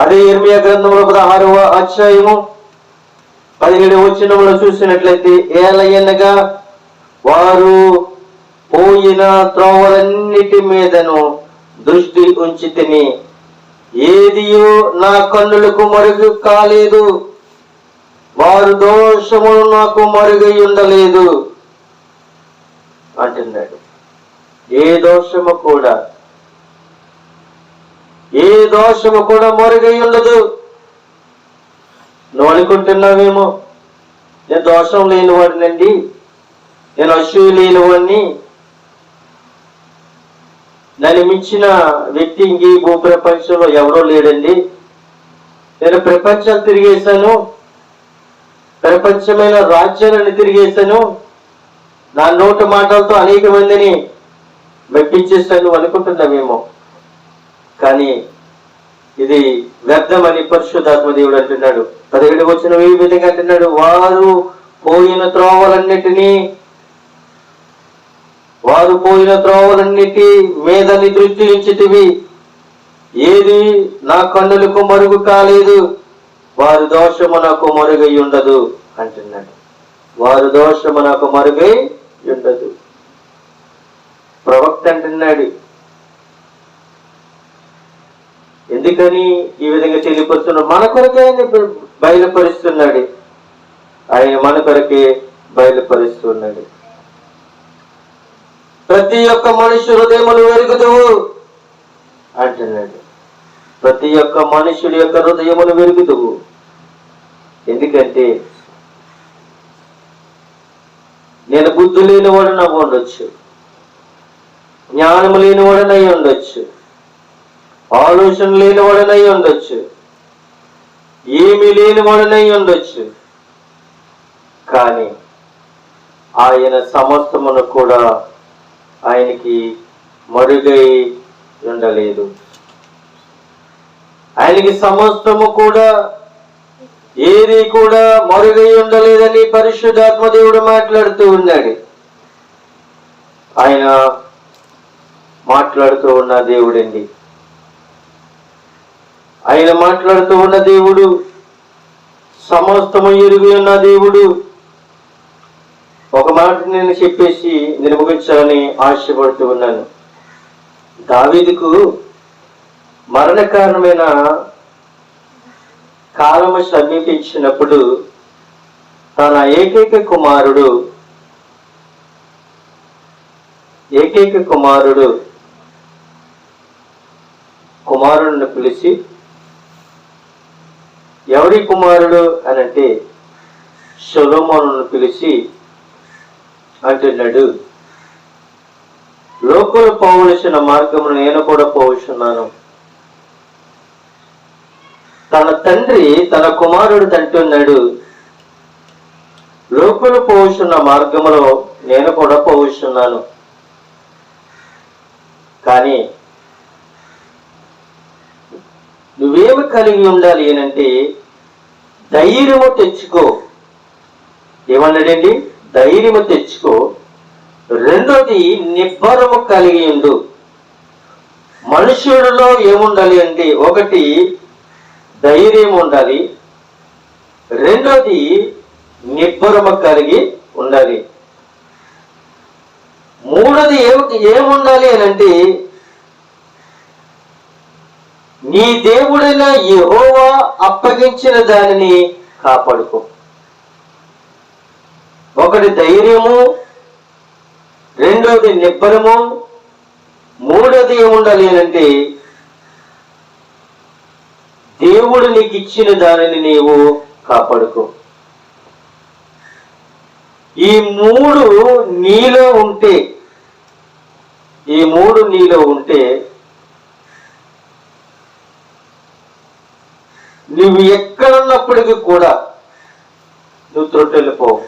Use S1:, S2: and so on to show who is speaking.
S1: అదే ఇర్మియా గ్రంథంలో పదహారవ అధ్యాయము పదిహేడు వచ్చినములో చూసినట్లయితే ఏలయనగా వారు పోయిన త్రోవలన్నిటి మీదను దృష్టి ఉంచి తిని ఏదియో నా కన్నులకు మరుగు కాలేదు వారు దోషములు నాకు మరుగై ఉండలేదు అంటున్నాడు. ఏ దోషము కూడా ఏ దోషము కూడా మొరుగై ఉండదు నువ్వు అనుకుంటున్నావేమో నేను దోషం లేనివాడినండి. నేను అశువు లేనివాడిని నన్ను మించిన వ్యక్తి ఇంక భూ ప్రపంచంలో ఎవరో లేడండి నేను ప్రపంచాలు తిరిగేశాను. ప్రపంచమైన రాజ్యాలను తిరిగేశాను. నా నోటి మాటలతో అనేక మందిని మెప్పించేస్తాను అనుకుంటున్నామేమో కానీ ఇది వ్యర్థమని పరిశుద్ధాత్మ దేవుడు అంటున్నాడు. పదిహేడు వచ్చిన ఈ విధంగా అంటున్నాడు. వారు పోయిన త్రోవలన్నిటినీ వారు పోయిన త్రోవలన్నిటి మీదని దృష్టి ఉంచితివి ఏది నా కన్నులకు మరుగు కాలేదు వారి దోషము నాకు మరుగై ఉండదు అంటున్నాడు. వారి దోషము నాకు మరుగై ఉండదు. ప్రవక్త అంటున్నాడు ఎందుకని ఈ విధంగా చెల్లిపోతున్నాడు మన కొరకే ఆయన బయలుపరుస్తున్నాడు. ఆయన మన కొరకే బయలుపరుస్తున్నాడు. ప్రతి ఒక్క మనుషు హృదయములు వెరుగుదువు అంటున్నాడు. ప్రతి ఒక్క మనుషుడి యొక్క హృదయములు వెరుగుదువు ఎందుకంటే నేను బుద్ధి లేనివాడు నాకు ఉండొచ్చు. జ్ఞానము లేనివాడనై ఉండొచ్చు. ఆలోచన లేనివాడనై ఉండొచ్చు. ఏమీ లేనివాడనై ఉండొచ్చు. కానీ ఆయన సమస్తమును కూడా ఆయనకి మరుగై ఉండలేదు. ఆయనకి సమస్తము కూడా ఏది కూడా మరుగై ఉండలేదని పరిశుద్ధాత్మ దేవుడు మాట్లాడుతూ ఉన్నాడు. ఆయన మాట్లాడుతూ ఉన్న దేవుడండి. ఆయన మాట్లాడుతూ ఉన్న దేవుడు సమస్తము ఎరుగు ఉన్న దేవుడు. ఒక మాట నేను చెప్పేసి నిర్వహించాలని ఆశపడుతూ ఉన్నాను. దావీదుకు మరణ కారణమైన కాలము సమీపించినప్పుడు తన ఏకైక కుమారుడు ఏకైక కుమారుడు కుమారుడిని పిలిచి ఎవరి కుమారుడు అని అంటే సొలోమోను పిలిచి అంటున్నాడు. లోకలు పోవలసిన మార్గమును నేను కూడా పోవచ్చున్నాను. తన తండ్రి తన కుమారుడు అంటున్నాడు. లోకులు పోవచ్చున్న మార్గములో నేను కూడా పోవచ్చున్నాను. కానీ నువ్వేమి కలిగి ఉండాలి అంటే ధైర్యము తెచ్చుకో. ఏమన్నాడండి? ధైర్యము తెచ్చుకో. రెండోది నిబ్బరము కలిగి ఉండు. మనుషుడిలో ఏముండాలి అంటే ఒకటి ధైర్యం ఉండాలి. రెండోది నిబ్బరము కలిగి ఉండాలి. మూడోది ఏమి ఏముండాలి అని అంటే నీ దేవుడైన యహోవా అప్పగించిన దానిని కాపాడుకో. ఒకటి ధైర్యము రెండోది నిబ్బరము మూడోది ఏముండాలి అని అంటే దేవుడు నీకు ఇచ్చిన దానిని నీవు కాపాడుకో. ఈ మూడు నీలో ఉంటే ఈ మూడు నీలో ఉంటే నువ్వు ఎక్కడున్నప్పటికీ కూడా నువ్వు త్రొట్టెళ్ళిపోవు